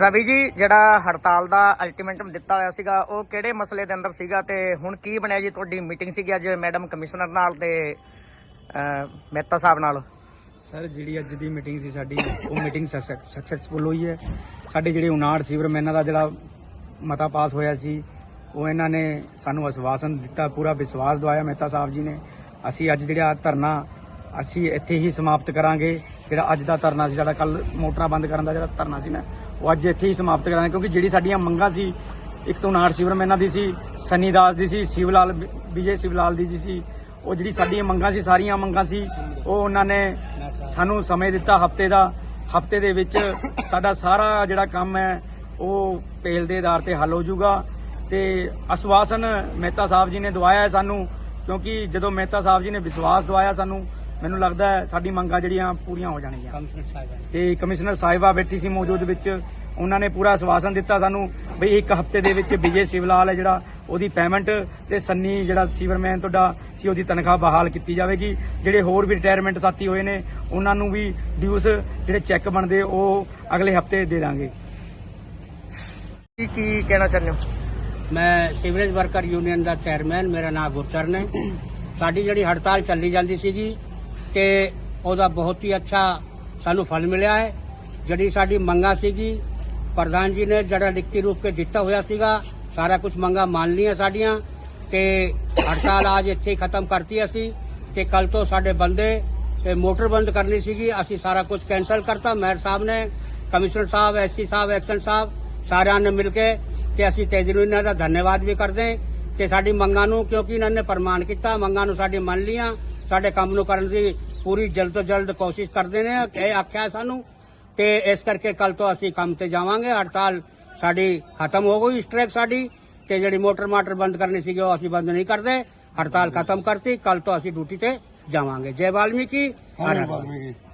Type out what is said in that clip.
ਰਵੀ ਜੀ ਜਿਹੜਾ ਹੜਤਾਲ ਦਾ ਅਲਟੀਮੇਟਮ ਦਿੱਤਾ ਹੋਇਆ ਸੀਗਾ ਉਹ ਕਿਹੜੇ ਮਸਲੇ ਦੇ ਅੰਦਰ ਸੀਗਾ ਤੇ ਹੁਣ ਕੀ ਬਣਿਆ ਜੀ? ਤੁਹਾਡੀ ਮੀਟਿੰਗ ਸੀਗੀ ਅੱਜ ਮੈਡਮ ਕਮਿਸ਼ਨਰ ਨਾਲ ਤੇ ਮਹਿਤਾ ਸਾਹਿਬ ਨਾਲ। ਸਰ ਜਿਹੜੀ ਅੱਜ ਦੀ ਮੀਟਿੰਗ ਸੀ ਸਾਡੀ ਉਹ ਮੀਟਿੰਗ ਸਕਸੈਸਫੁਲ ਹੋਈ ਹੈ। ਸਾਡੇ ਜਿਹੜੇ 59 ਸੀਵਰਮੈਨਾਂ ਦਾ ਜਿਹੜਾ ਮਤਾ ਪਾਸ ਹੋਇਆ ਸੀ ਉਹ ਇਹਨਾਂ ਨੇ ਸਾਨੂੰ ਆਸ਼ਵਾਸਨ ਦਿੱਤਾ ਪੂਰਾ ਵਿਸ਼ਵਾਸ ਦਵਾਇਆ ਮਹਿਤਾ ਸਾਹਿਬ ਜੀ ਨੇ। ਅਸੀਂ ਅੱਜ ਜਿਹੜਾ ਧਰਨਾ ਅਸੀਂ ਇੱਥੇ ਹੀ ਸਮਾਪਤ ਕਰਾਂਗੇ। ਜਿਹੜਾ ਅੱਜ ਦਾ ਧਰਨਾ ਸੀ ਸਾਡਾ ਕੱਲ ਮੋਟਰਾਂ ਬੰਦ ਕਰਨ ਦਾ ਜਿਹੜਾ ਧਰਨਾ ਸੀ ਨਾ, ਉਹ ਅੱਜ ਇੱਥੇ ਹੀ ਸਮਾਪਤ ਕਰਾਂਗੇ। ਕਿਉਂਕਿ ਜਿਹੜੀ ਸਾਡੀਆਂ ਮੰਗਾਂ ਸੀ, ਇੱਕ ਤੋਂ ਨਾਰ ਸਿਵਰਮ ਇਹਨਾਂ ਦੀ ਸੀ, ਸਨੀ ਦਾਸ ਦੀ ਸੀ, ਸ਼ਿਵਲਾਲ ਵਿਜੇ ਸ਼ਿਵਲਾਲ ਦੀ ਜੀ ਸੀ, ਉਹ ਜਿਹੜੀ ਸਾਡੀਆਂ ਮੰਗਾਂ ਸੀ, ਸਾਰੀਆਂ ਮੰਗਾਂ ਸੀ, ਉਹ ਉਹਨਾਂ ਨੇ ਸਾਨੂੰ ਸਮੇਂ ਦਿੱਤਾ ਹਫ਼ਤੇ ਦਾ। ਹਫ਼ਤੇ ਦੇ ਵਿੱਚ ਸਾਡਾ ਸਾਰਾ ਜਿਹੜਾ ਕੰਮ ਹੈ, ਉਹ ਪੇਲ ਦੇ ਆਧਾਰ ਤੇ ਹੱਲ ਹੋ ਜਾਊਗਾ। ਤੇ ਅਸਵਾਸਨ ਮਹਿਤਾ ਸਾਹਿਬ ਜੀ ਨੇ ਦਵਾਇਆ ਹੈ ਸਾਨੂੰ, ਕਿਉਂਕਿ ਜਦੋਂ ਮਹਿਤਾ ਸਾਹਿਬ ਜੀ ਨੇ ਵਿਸ਼ਵਾਸ ਦਵਾਇਆ ਸਾਨੂੰ ਮੈਨੂੰ ਲੱਗਦਾ ਹੈ ਸਾਡੀ ਮੰਗਾਂ ਜਿਹੜੀਆਂ ਪੂਰੀਆਂ ਹੋ ਜਾਣਗੀਆਂ। ਤੇ ਕਮਿਸ਼ਨਰ ਸਾਹਿਬਾ ਬੈਠੀ ਸੀ ਮੌਜੂਦ ਵਿੱਚ ਉਹਨਾਂ ਨੇ ਪੂਰਾ ਆਸ਼ਵਾਸਨ ਦਿੱਤਾ ਸਾਨੂੰ ਬਈ ਇੱਕ ਹਫ਼ਤੇ ਦੇ ਵਿੱਚ ਵਿਜੇ ਸਿਵਲਾਲ ਹੈ ਜਿਹੜਾ ਉਹਦੀ ਪੇਮੈਂਟ ਤੇ ਸੰਨੀ ਜਿਹੜਾ ਸੀਵਰਮੈਨ ਤੁਹਾਡਾ ਸੀ ਉਹਦੀ ਤਨਖਾਹ ਬਹਾਲ ਕੀਤੀ ਜਾਵੇਗੀ। ਜਿਹੜੇ ਹੋਰ ਵੀ ਰਿਟਾਇਰਮੈਂਟ ਸਾਥੀ ਹੋਏ ਨੇ ਉਹਨਾਂ ਨੂੰ ਵੀ ਡਿਊਸ ਜਿਹੜੇ ਚੈੱਕ ਬਣਦੇ ਉਹ ਅਗਲੇ ਹਫ਼ਤੇ ਦੇ ਦਾਂਗੇ। ਕੀ ਕੀ ਕਹਿਣਾ ਚਾਹੁੰਦੇ ਹੋ? ਮੈਂ ਸੀਵਰੇਜ ਵਰਕਰ ਯੂਨੀਅਨ ਦਾ ਚੇਅਰਮੈਨ ਮੇਰਾ ਨਾਮ ਗੁਰਚਰਨ ਹੈ। ਸਾਡੀ ਜਿਹੜੀ ਹੜਤਾਲ ਚੱਲੀ ਜਾਂਦੀ ਸੀਗੀ ਤੇ ਉਹਦਾ ਬਹੁਤ ਹੀ ਅੱਛਾ ਸਾਨੂੰ ਫਲ ਮਿਲਿਆ ਹੈ। ਜਿਹੜੀ ਸਾਡੀ ਮੰਗਾ ਸੀਗੀ, ਪ੍ਰਧਾਨ ਜੀ ਨੇ ਜਿਹੜਾ ਲਿਖਤੀ ਰੂਪ ਕੇ ਦਿੱਤਾ ਹੋਇਆ ਸੀਗਾ, ਸਾਰਾ ਕੁਝ ਮੰਗਾ ਮੰਨ ਲਈਆਂ ਸਾਡੀਆਂ ਤੇ ਹੜਤਾਲ ਅੱਜ ਇੱਥੇ ਖਤਮ ਕਰਤੀ ਅਸੀਂ ਤੇ ਕੱਲ ਤੋਂ ਸਾਡੇ ਬੰਦੇ, ਤੇ ਮੋਟਰ ਬੰਦ ਕਰਨੀ ਸੀਗੀ, ਅਸੀਂ ਸਾਰਾ ਕੁਝ ਕੈਨਸਲ ਕਰਤਾ ਮੈਰ ਸਾਹਿਬ ਨੇ, ਕਮਿਸ਼ਨਰ ਸਾਹਿਬ, ਐਸਸੀ ਸਾਹਿਬ, ਐਕਸ਼ਨ ਸਾਹਿਬ, ਸਾਰਿਆਂ ਨੇ ਮਿਲ ਕੇ ਤੇ ਅਸੀਂ ਤੇ ਦਿਲੋਂ ਇਹਨਾਂ ਦਾ ਧੰਨਵਾਦ ਵੀ ਕਰਦੇ ਹਾਂ ਤੇ ਸਾਡੀ ਮੰਗਾਂ ਨੂੰ, ਕਿਉਂਕਿ ਇਹਨਾਂ ਨੇ ਪ੍ਰਮਾਣ ਕੀਤਾ, ਮੰਗਾਂ ਨੂੰ ਸਾਡੀ ਮੰਨ ਲੀਆਂ ਸਾਡੇ ਕੰਮ ਨੂੰ ਕਰਨ ਦੀ ਪੂਰੀ ਜਲਦ ਤੋਂ ਜਲਦ ਕੋਸ਼ਿਸ਼ ਕਰਦੇ ਨੇ ਇਹ ਆਖਿਆ ਸਾਨੂੰ ਤੇ ਇਸ ਕਰਕੇ ਕੱਲ ਤੋਂ ਅਸੀਂ ਕੰਮ ਤੇ ਜਾਵਾਂਗੇ। ਹੜਤਾਲ ਸਾਡੀ ਖਤਮ ਹੋ ਗਈ ਸਟ੍ਰੈਕ ਸਾਡੀ ਤੇ ਜਿਹੜੀ ਮੋਟਰ ਮਾਟਰ ਬੰਦ ਕਰਨੀ ਸੀਗੀ ਉਹ ਅਸੀਂ ਬੰਦ ਨਹੀਂ ਕਰਦੇ। ਹੜਤਾਲ ਖਤਮ ਕਰਤੀ ਕੱਲ ਤੋਂ ਅਸੀਂ ਡਿਊਟੀ ਤੇ ਜਾਵਾਂਗੇ। ਜੈ ਵਾਲਮੀਕੀ ਵਾਲਮੀਕੀ।